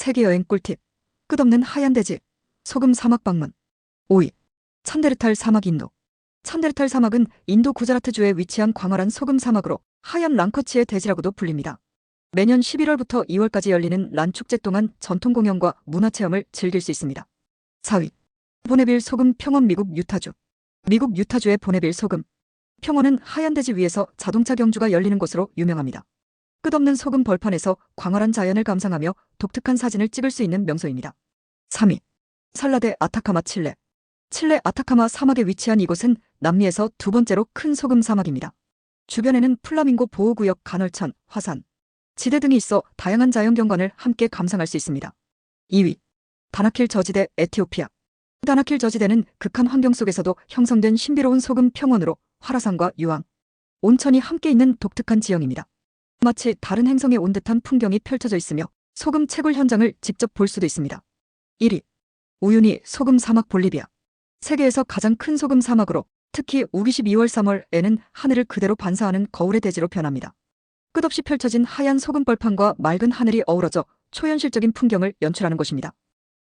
세계 여행 꿀팁. 끝없는 하얀 대지. 소금 사막 방문. 5위. 찬데르탈 사막 인도. 찬데르탈 사막은 인도 구자라트주에 위치한 광활한 소금 사막으로 하얀 랑커치의 대지라고도 불립니다. 매년 11월부터 2월까지 열리는 란 축제 동안 전통 공연과 문화 체험을 즐길 수 있습니다. 4위. 보네빌 소금 평원 미국 유타주. 미국 유타주의 보네빌 소금. 평원은 하얀 대지 위에서 자동차 경주가 열리는 곳으로 유명합니다. 끝없는 소금 벌판에서 광활한 자연을 감상하며 독특한 사진을 찍을 수 있는 명소입니다. 3위. 살라데 아타카마 칠레. 칠레 아타카마 사막에 위치한 이곳은 남미에서 두 번째로 큰 소금 사막입니다. 주변에는 플라밍고 보호구역 간헐천, 화산, 지대 등이 있어 다양한 자연 경관을 함께 감상할 수 있습니다. 2위. 다나킬 저지대 에티오피아. 다나킬 저지대는 극한 환경 속에서도 형성된 신비로운 소금 평원으로 화라산과 유황, 온천이 함께 있는 독특한 지형입니다. 마치 다른 행성에 온 듯한 풍경이 펼쳐져 있으며 소금 채굴 현장을 직접 볼 수도 있습니다. 1위. 우유니 소금 사막 볼리비아. 세계에서 가장 큰 소금 사막으로 특히 우기시 2월 3월에는 하늘을 그대로 반사하는 거울의 대지로 변합니다. 끝없이 펼쳐진 하얀 소금 벌판과 맑은 하늘이 어우러져 초현실적인 풍경을 연출하는 곳입니다.